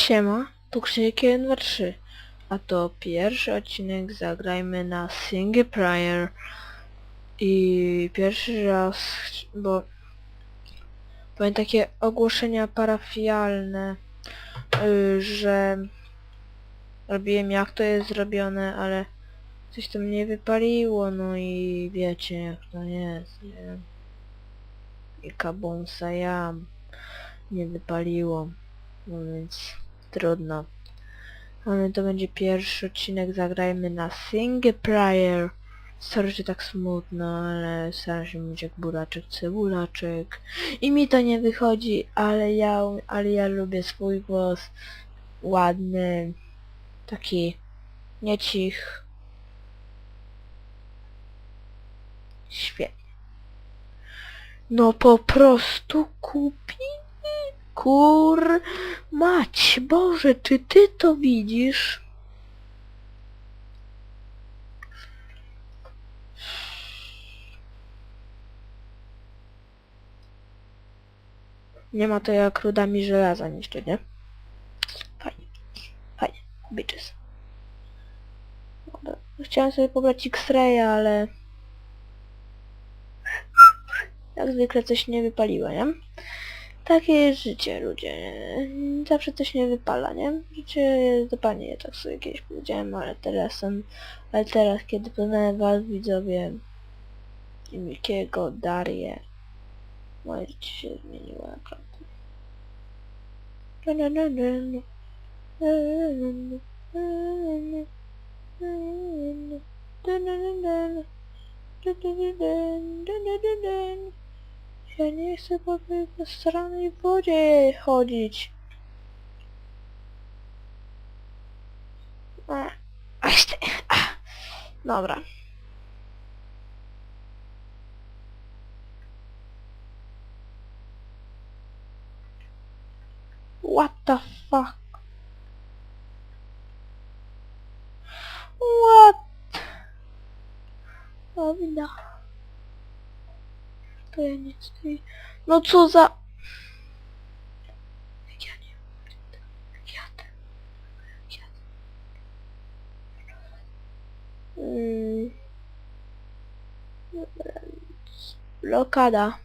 Siema, tu Krzyk 123, a to pierwszy odcinek zagrajmy na single player i pierwszy raz, bo były takie ogłoszenia parafialne, y, że robiłem jak to jest zrobione, ale coś tam nie wypaliło, no i wiecie jak to jest, nie? I kabonsa jam, nie wypaliło. No więc trudno. Ale to będzie pierwszy odcinek, zagrajmy na single player. Sorry, że tak smutno, ale staram się mówić jak buraczek, cebulaczek. I mi to nie wychodzi, ale ja, ale ja lubię swój głos. Ładny, taki niecich. Świetnie. No po prostu kupi Kur... Mać, Boże, czy ty to widzisz? Nie ma to jak rudami żelaza niszczy, nie? Fajnie. Fajnie. Bitches. Dobra. Chciałem sobie pobrać X-Raya, ale... Jak zwykle coś nie wypaliło, nie? Takie jest życie, ludzie. Zawsze coś nie wypala, nie? Życie jest dopalnie, ja tak sobie kiedyś powiedziałem, ale teraz są, ale teraz, kiedy poznałem was, widzowie, i Mikiego, Darię, moje życie się zmieniło naprawdę. Ja nie chcę po tej stranej wodzie chodzić. Dobra. What the fuck? What? O, winda. To ja nie stoi. No co za... Jak. Mm. Dobra. Blokada.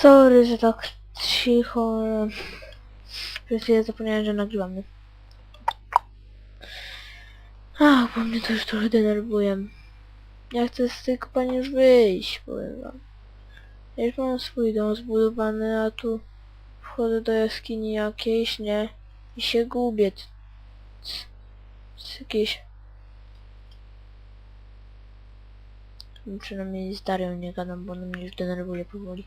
Sorry, że tak cicho. Przez chwilę zapomniałem, że nagrywam. nie? Ach, bo mnie to już trochę denerwuje. Ja chcę z tej kopalni już wyjść, powiem wam. Ja już mam swój dom zbudowany, a tu wchodzę do jaskini jakiejś, nie? I się gubię. C- Jakieś... Przynajmniej z Darią nie gadam, bo ona mnie już denerwuje powoli.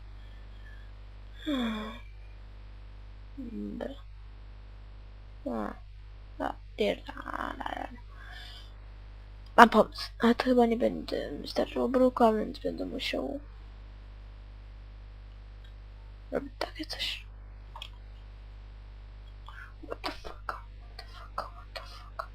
Dobra. A, a, pierdala. Mam pomysł, ale to chyba nie będzie wystarczyło bruka, więc będę musiał robić takie coś. What the fuck? What the fuck? What the fuck?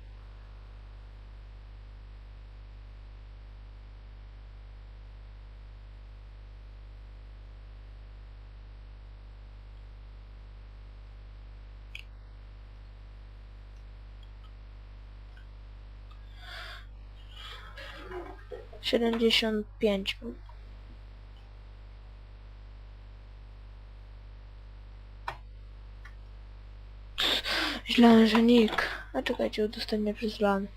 75. Źle, że nick. A czekajcie, udostępnię przez LAN.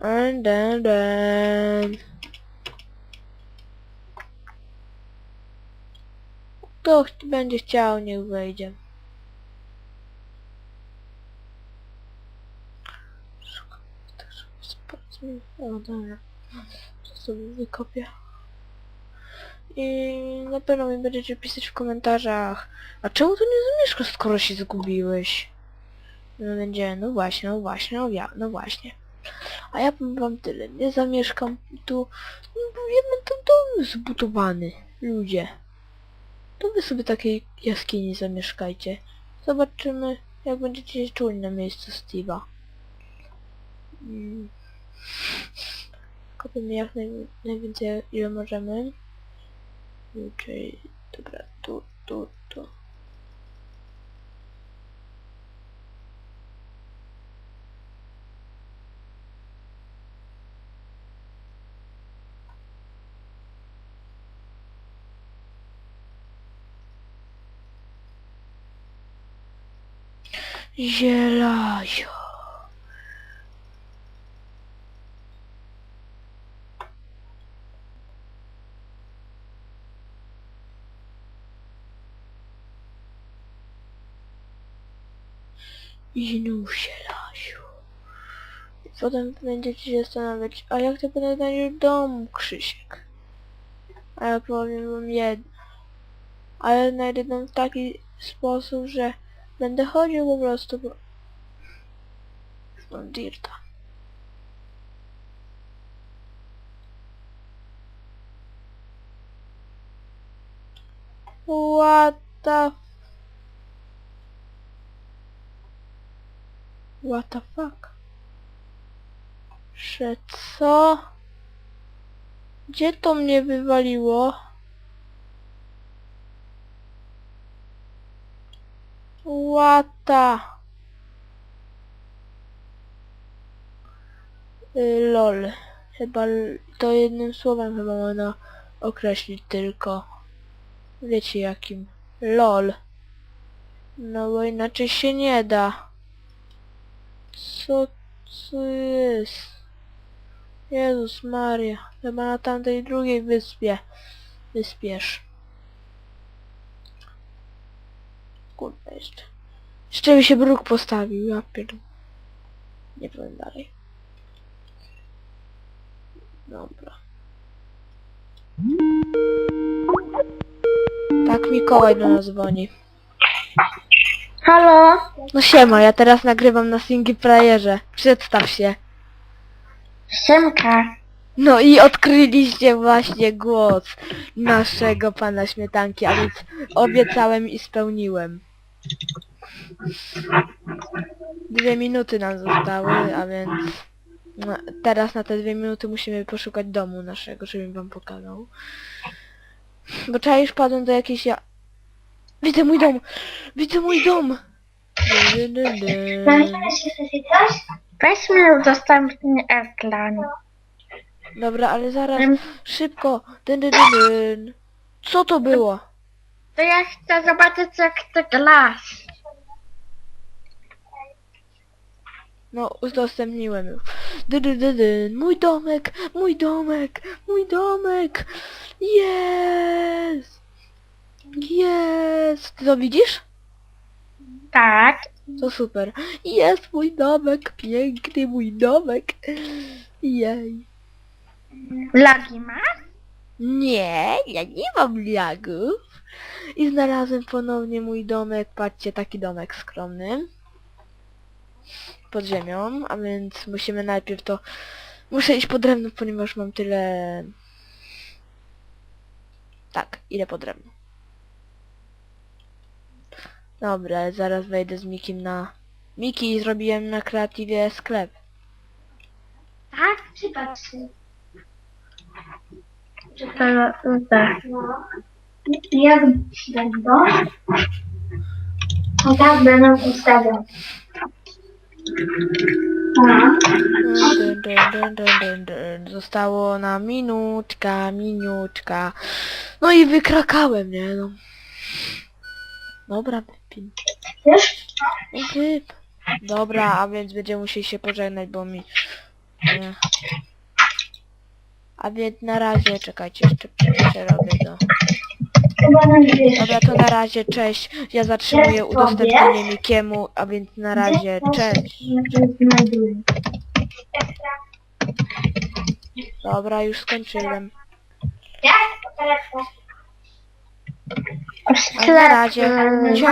And then, then. Kto będzie chciał, niech wejdzie. Sprawdźmy. O, dobra. To sobie wykopię. I na pewno mi będziecie pisać w komentarzach. A czemu tu nie zamieszkasz, skoro się zgubiłeś? No będzie, no właśnie, no właśnie, no, ja, no właśnie. A ja powiem wam tyle, nie zamieszkam tu, no bo mam tam dom zbudowany, ludzie. To wy sobie takiej jaskini zamieszkajcie. Zobaczymy, jak będziecie się czuli na miejscu Steve'a. Mm. Kopiemy jak naj, najwięcej, ile możemy. Czyli, dobra, tu, tu, tu. Zielajo. I znów zielaziu. I potem będziecie się zastanawiać, a jak ty potem znajdziesz dom, Krzysiek? A ja powiem wam jedno. Ale znajdę dom w taki sposób, że będę chodził po prostu po... Mam dirta. What the... What the fuck? Że co? Gdzie to mnie wywaliło? Łata. Y, lol. Chyba to jednym słowem chyba można określić tylko. Wiecie jakim? LOL. No bo inaczej się nie da. Co co jest? Jezus Maria. Chyba na tamtej drugiej wyspie. Wyspiesz. Kurwa jeszcze. Jeszcze mi się bruk postawił, ja pierdolę. Nie powiem dalej. Dobra. Tak Mikołaj do nas dzwoni. Halo? No siema, ja teraz nagrywam na single playerze. Przedstaw się. Siemka. No i odkryliście właśnie głos naszego pana śmietanki, a więc obiecałem i spełniłem. Dwie minuty nam zostały, a więc no, teraz na te dwie minuty musimy poszukać domu naszego, żebym wam pokazał. Bo czaisz padłem do jakiejś ja... Widzę mój dom! Widzę mój dom! Dy, dy, dy, dy. Weź mi udostępnij ekran. Dobra, ale zaraz, Em, szybko! Dyn, dyn, dyn, dyn. Co to było? To ja chcę zobaczyć jak ty glasz. No, udostępniłem już. Dy, dy, dy, dy. Mój domek, mój domek, mój domek. Jest! Jest! Ty to widzisz? Tak. To super. Jest mój domek, piękny mój domek. Jej. Lagi masz? Nie, ja nie mam lagów. I znalazłem ponownie mój domek. Patrzcie, taki domek skromny. Pod ziemią, a więc musimy najpierw to... Muszę iść po drewno, ponieważ mam tyle... Tak, idę po drewno. Dobra, zaraz wejdę z Mikim na... Miki, zrobiłem na kreatywie sklep. Tak? Przypatrz się. To, tak. Jak będą? No tak będę ustawiał. Dun, dun, dun, dun, dun, dun. Zostało na minutka, minutka. No i wykrakałem, nie no. Dobra, No. Dobra, a więc będziemy musieli się pożegnać, bo mi... Nie. A więc na razie, czekajcie, jeszcze przerobię to. Dwie. Dobra, to na razie, cześć. Ja zatrzymuję udostępnienie Mikiemu, a więc na razie, cześć. Dobra, już skończyłem. Jak? A na razie, cześć.